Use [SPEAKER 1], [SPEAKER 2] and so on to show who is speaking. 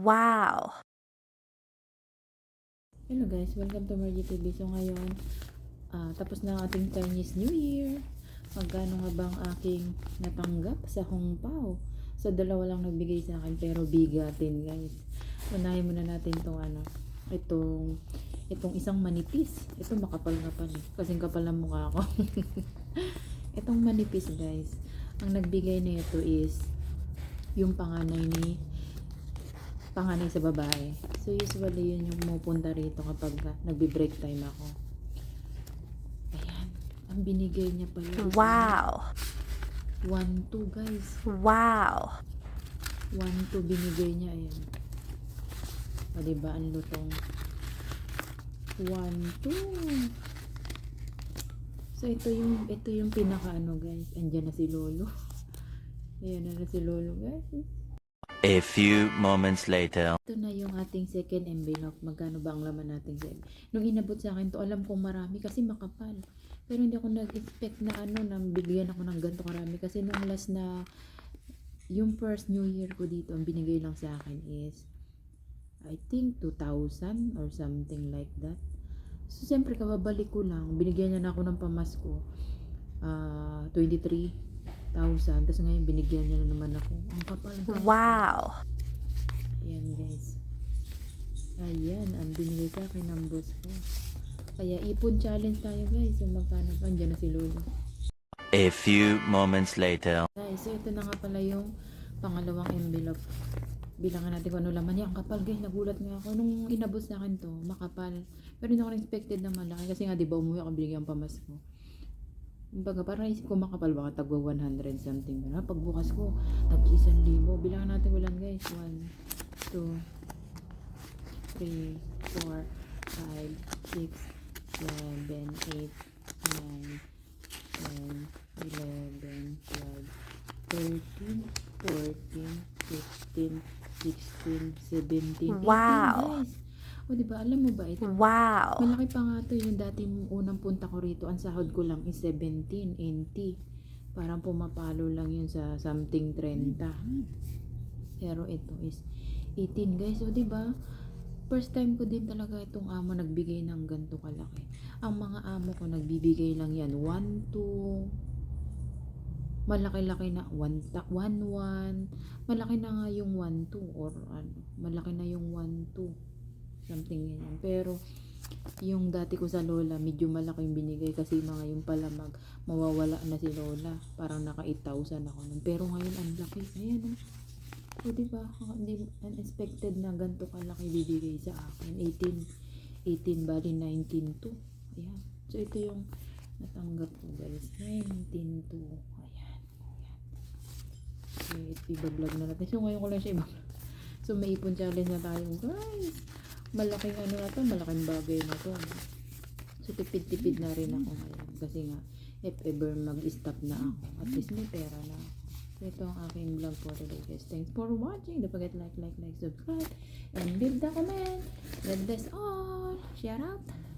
[SPEAKER 1] Wow!
[SPEAKER 2] Hello guys, welcome to Margie TV. So ngayon, uh, tapos na ang ating Chinese New Year. Magkano nga bang aking natanggap sa Hong Pao? So dalawa lang nagbigay sa akin pero bigatin guys. Unahin muna natin itong ano, itong itong isang manipis. Ito makapal na pa eh. Kasing kapal ang mukha ko. itong manipis guys. Ang nagbigay nito na is yung panganay ni panganay sa babae. So usually yun yung pumupunta rito kapag nagbe-break time ako. Ayan, ang binigay niya pala. Wow! One, two, guys.
[SPEAKER 1] Wow!
[SPEAKER 2] One, two, binigay niya. Ayan. O diba, ang lutong. 1-2. So ito yung ito yung pinaka ano guys. Andiyan na si Lolo. Ayan na, na si Lolo guys.
[SPEAKER 3] A few moments later.
[SPEAKER 2] Ito na yung ating second envelope. Magkano ba ang laman natin sa Nung inabot sa akin to, alam kong marami kasi makapal. Pero hindi ako nag-expect na ano, nang bigyan ako ng ganito karami. Kasi nung last na, yung first New Year ko dito, ang binigay lang sa akin is, I think 2,000 or something like that. So, siyempre, kababalik ko lang. Binigyan niya na ako ng pamasko. Uh, ah, 23,000. Tapos ngayon, binigyan niya na naman ako. Ang
[SPEAKER 1] Wow!
[SPEAKER 2] Ayan guys. Ayan, ang binigay sa akin ng boss ko. Kaya ipon challenge tayo guys. Yung magkano pa, andyan na si Lolo.
[SPEAKER 3] A few moments later.
[SPEAKER 2] Guys, so ito na nga pala yung pangalawang envelope. Bilangan natin kung ano laman niya. Ang kapal guys, nagulat nga ako. Nung inabos na akin to, makapal. Pero hindi ako expected na malaki. Kasi nga, di ba umuwi ako binigyan pamas ko. Baga, parang isip ko makapal baka tagwa 100 something na. Pagbukas ko, tag 1,000. Bilangan natin ulan guys. 1, 2, 3, 4, 5, 6, 7, 8, 9, 10, 11, 12, 13, 14, 15, 16, 17, 18 wow. guys. O, di ba? Alam mo ba ito?
[SPEAKER 1] Wow!
[SPEAKER 2] Malaki pa nga ito yung dating unang punta ko rito. Ang sahod ko lang is 17, NT. Parang pumapalo lang yun sa something 30. Pero ito is 18, guys. O, di ba? First time ko din talaga itong amo nagbigay ng ganto kalaki. Ang mga amo ko nagbibigay lang yan. 1, 2, malaki-laki na 1-1 malaki na nga yung 1-2 or ano, malaki na yung 1-2 something ganyan. Pero, yung dati ko sa lola, medyo malaki yung binigay kasi mga yung pala mag, mawawala na si lola. Parang naka 8,000 ako nun. Pero ngayon, ang laki. Ayan, oh. o, oh, di ba? hindi, unexpected na ganito kalaki bibigay sa akin. 18, 18 bali 19 to. Ayan. So, ito yung natanggap ko, guys. 19 to. Ayan. Ayan. Okay, eh, ibablog na natin. So, ngayon ko lang siya ibablog. So, may ipon challenge na tayo, guys malaking ano na to, malaking bagay na to. So, tipid-tipid na rin ako ngayon. Kasi nga, if ever mag-stop na ako, at least may pera na ako. ito ang aking vlog for today guys. Thanks for watching. Don't forget like, like, like, subscribe, and leave the comment. God bless all. Shout out.